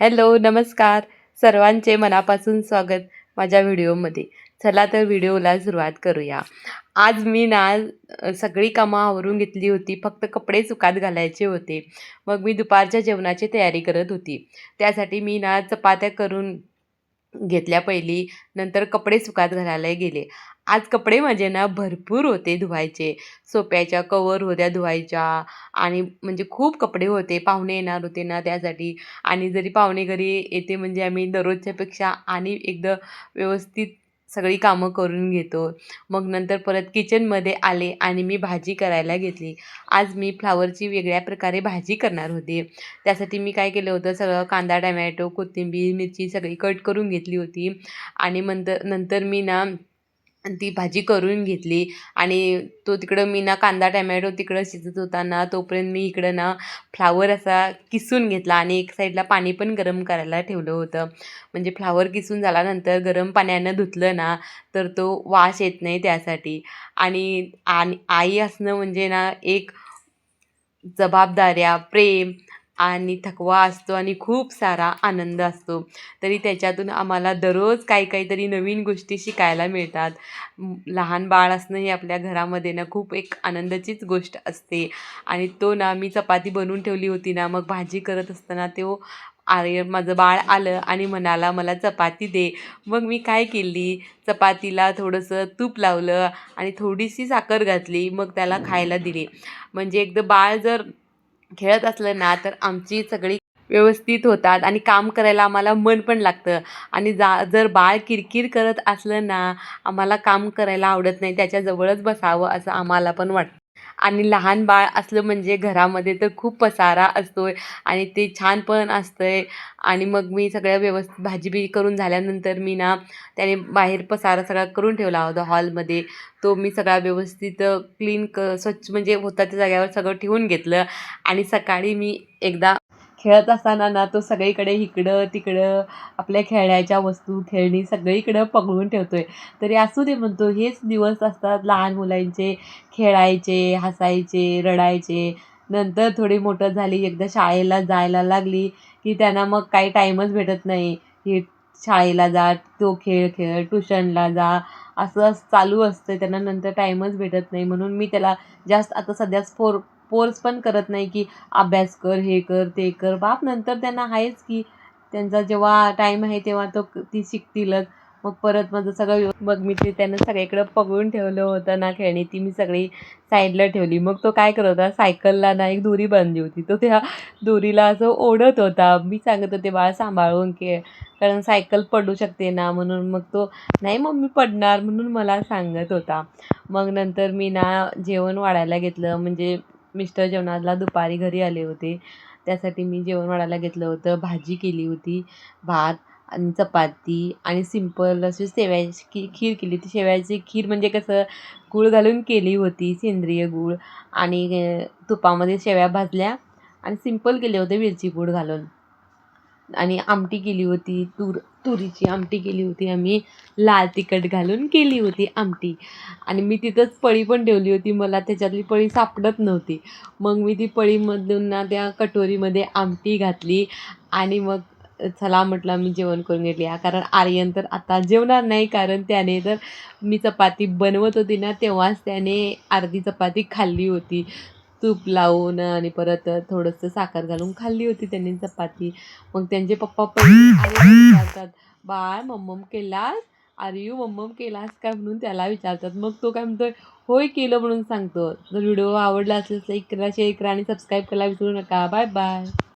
Hello नमस्कार. सर्वांचे मनापासून स्वागत माझ्या व्हिडिओमध्ये. चला तर व्हिडिओला सुरुवात करूया. आज मी ना सगळी कामं आवरून घेतली होती. फक्त कपडे सुकात घालायचे होते. मग मी दुपारच्या जेवणाची तयारी करत होती. त्यासाठी मी ना चपात्या करून घेतल्या पहिली. नंतर कपडे सुकात घालायला गेले. आज कपडे माझे ना भरपूर होते धुवायचे. सोप्याच्या कवर होत्या धुवायच्या आणि म्हणजे खूप कपडे होते. पाहुणे येणार होते ना त्यासाठी आणि जरी पाहुणे घरी येते म्हणजे आम्ही दररोजच्यापेक्षा आणि एकदा व्यवस्थित सगळी कामं करून घेतो. मग नंतर परत किचनमध्ये आले आणि मी भाजी करायला घेतली. आज मी फ्लावरची वेगळ्या प्रकारे भाजी करणार होते. त्यासाठी मी काय केलं होतं सगळं कांदा टमॅटो कोथिंबीर मिरची सगळी कट करून घेतली होती आणि नंतर नंतर मी ना ती भाजी करून घेतली. आणि तो तिकडं मी ना कांदा टॅमॅटो तिकडं शिजत होता ना तोपर्यंत मी इकडं ना फ्लावर असा किसून घेतला आणि एक साईडला पाणी पण गरम करायला ठेवलं होतं. म्हणजे फ्लावर किसून झाल्यानंतर गरम पाण्यानं धुतलं ना तर तो वास येत नाही त्यासाठी. आणि आणि आई असणं म्हणजे ना एक जबाबदाऱ्या प्रेम आणि थकवा असतो आणि खूप सारा आनंद असतो. तरी त्याच्यातून आम्हाला दररोज काही काहीतरी नवीन गोष्टी शिकायला मिळतात. लहान बाळ असणं ही आपल्या घरामध्ये ना खूप एक आनंदाचीच गोष्ट असते. आणि तो ना मी चपाती बनवून ठेवली होती ना मग भाजी करत असताना तो आर्य माझं बाळ आलं आणि म्हणाला मला चपाती दे. मग मी काय केली? चपातीला थोडंसं तूप लावलं आणि थोडीशी साखर घातली मग त्याला खायला दिली. म्हणजे एकदा बाळ जर खेळत असलं ना तर आमची सगळी व्यवस्थित होतात आणि काम करायला आम्हाला मन पण लागतं. आणि जा जर बाळ किरकिर करत असलं ना आम्हाला काम करायला आवडत नाही त्याच्याजवळच बसावं असं आम्हाला पण वाटतं. आणि लहान बाळ असलं म्हणजे घरामध्ये तर खूप पसारा असतो आहे आणि ते छान पण असतं आहे आणि मग मी सगळ्या व्यवस्थित भाजी बी करून झाल्यानंतर मी ना त्याने बाहेर पसारा सगळा करून ठेवला होता हॉलमध्ये. तो मी सगळा व्यवस्थित क्लीन क स्वच्छ म्हणजे होता त्या जाग्यावर सगळं ठेवून घेतलं. आणि सकाळी मी एकदा खेळत असताना ना तो सगळीकडे इकडं तिकडं आपल्या खेळण्याच्या वस्तू खेळणी सगळीकडं पकडून ठेवतो आहे तरी असू दे म्हणतो हेच दिवस असतात लहान मुलांचे. खेळायचे हसायचे रडायचे. नंतर थोडी मोठं झाली एकदा शाळेला जायला लागली की त्यांना मग काही टाईमच भेटत नाही. हे शाळेला जा तो खेळ खेळ ट्युशनला जा. असं चालू असतं त्यांना नंतर टाईमच भेटत नाही म्हणून मी त्याला जास्त आता सध्याच फोर फोर्स पण करत नाही की अभ्यास कर हे कर ते कर. बाप नंतर त्यांना आहेच की त्यांचा जेव्हा टाईम आहे तेव्हा तो ती शिकतीलच मग परत माझं सगळं मग मी ते त्यानं सगळीकडं पकडून ठेवलं होतं ना खेळणी ती मी सगळी साईडला ठेवली. मग तो काय करत होता सायकलला ना एक दोरी बांधली होती. तो त्या दोरीला असं ओढत होता. मी सांगत होते बाळ सांभाळून खेळ. कारण सायकल पडू शकते ना म्हणून. मग तो नाही मम्मी पडणार. म्हणून मला सांगत होता. मग नंतर मी ना जेवण वाढायला घेतलं. म्हणजे मिस्टर जेवणाला दुपारी घरी आले होते. त्यासाठी मी जेवण वाढायला घेतलं होतं. भाजी केली होती भात आणि चपाती आणि सिंपल अशी शेवयाची खी खीर केली होती. शेवयाची खीर म्हणजे कसं गूळ घालून केली होती सेंद्रिय गूळ आणि तुपामध्ये शेवया भाजल्या आणि सिंपल केले होते मिरची पूड घालून. आणि आमटी केली होती तूर तुरीची आमटी केली होती. आम्ही लाल तिखट घालून केली होती आमटी. आणि मी तिथंच पळी पण ठेवली होती. मला त्याच्यातली पळी सापडत नव्हती. मग मी ती पळीमधून ना त्या कटोरीमध्ये आमटी घातली. आणि मग चला म्हटलं मी जेवण करून घेतली. कारण आर्यन तर आता जेवणार नाही. कारण त्याने तर मी चपाती बनवत होती ना तेव्हाच त्याने अर्धी चपाती खाल्ली होती. तूप लावून आणि परत थोडंसं साखर घालून खाल्ली होती त्यांनी चपाती. मग त्यांचे पप्पा पहिले विचारतात बाळ मम्मम केलास? आर यू मम्मम केलास काय? म्हणून त्याला विचारतात. मग तो काय म्हणतोय होय केलं म्हणून सांगतो. जर व्हिडिओ आवडला असेल तर लाईक करा शेअर करा आणि सबस्क्राईब करायला विसरू नका. Bye bye